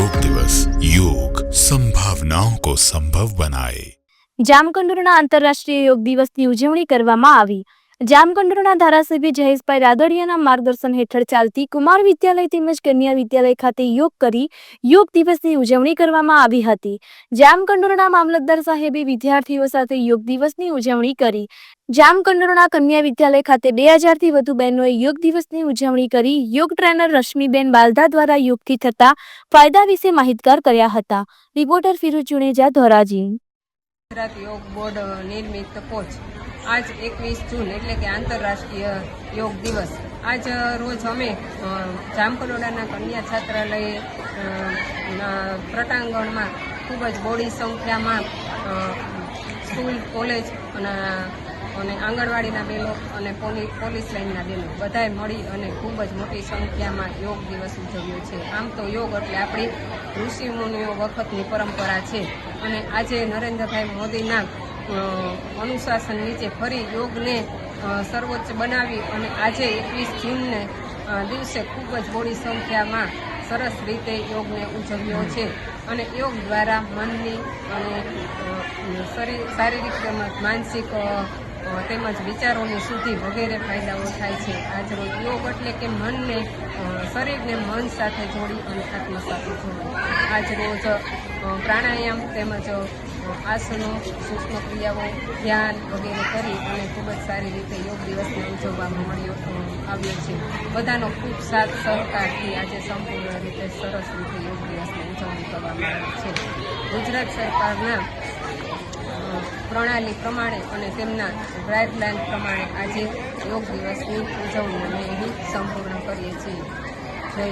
યોગ દિવસ યોગ સંભાવનાઓ કો સંભવ બનાએ જામકંડોરણા આંતરરાષ્ટ્રીય યોગ દિવસની ઉજવણી કરવામાં આવી. જામકંડોરણા ધારાસભ્ય જયેશભાઈ રાદડિયાના માર્ગદર્શન હેઠળ ચાલતી કુમાર વિદ્યાલય તેમજ કન્યા વિદ્યાલય ખાતે યોગ કરી યોગ દિવસની ઉજવણી કરવામાં આવી હતી. જામકંડોરના મામલતદાર સાહેબે વિદ્યાર્થીઓ સાથે યોગ દિવસની ઉજવણી કરી. જામકંડોરના કન્યા વિદ્યાલય ખાતે બે હજારથી વધુ બહેનોએ યોગ દિવસની ઉજવણી કરી. યોગ ટ્રેનર રશ્મિબેન બાલદા દ્વારા યોગથી થતા ફાયદા વિશે માહિતગાર કર્યા હતા. રિપોર્ટર ફિરોજ જુનેજા ધોરાજી. ગુજરાત યોગ બોર્ડ નિર્મિત કોચ આજ એકવીસ જૂન એટલે કે આંતરરાષ્ટ્રીય યોગ દિવસ. આજ રોજ અમે જામકલોડાના કન્યા છાત્રાલય પ્રટાંગણમાં ખૂબ જ બોડી સંખ્યામાં સ્કૂલ, કોલેજ અને અને આંગણવાડીના બેનો અને પોલી- પોલીસ લાઇનના બેનો બધાએ મળી અને ખૂબ જ મોટી સંખ્યામાં યોગ દિવસ ઉજવ્યો છે. આમ તો યોગ એટલે આપણી ઋષિ મુનિઓ વખતની પરંપરા છે. અને આજે નરેન્દ્રભાઈ મોદીના અનુશાસન નીચે ફરી યોગને સર્વોચ્ચ બનાવી અને આજે એકવીસ જૂનને દિવસે ખૂબ જ મોડી સંખ્યામાં સરસ રીતે યોગને ઉજવ્યો છે. અને યોગ દ્વારા મનની અને શરીર, શારીરિક તેમજ માનસિક તેમજ વિચારોની શુદ્ધિ વગેરે ફાયદાઓ થાય છે. આજરોજ યોગ એટલે કે મનને શરીરને મન સાથે જોડી અને આત્મા સાથે જોડી આજરોજ પ્રાણાયામ તેમજ આસનો સૂક્ષ્મ ક્રિયાઓ ધ્યાન વગેરે કરી અને ખૂબ જ સારી રીતે યોગ દિવસને ઉજવવામાં મળ્યો આવ્યો છે. બધાનો ખૂબ સાથ સહકારથી આજે સંપૂર્ણ રીતે સરસ રીતે યોગ દિવસની ઉજવણી કરવામાં આવી છે. ગુજરાત સરકારના પ્રણાલી પ્રમાણે અને તેમના ગાઈડલાઇન પ્રમાણે આજે યોગ દિવસની ઉજવણી અમે અહીં સંપૂર્ણ કરીએ છીએ. જય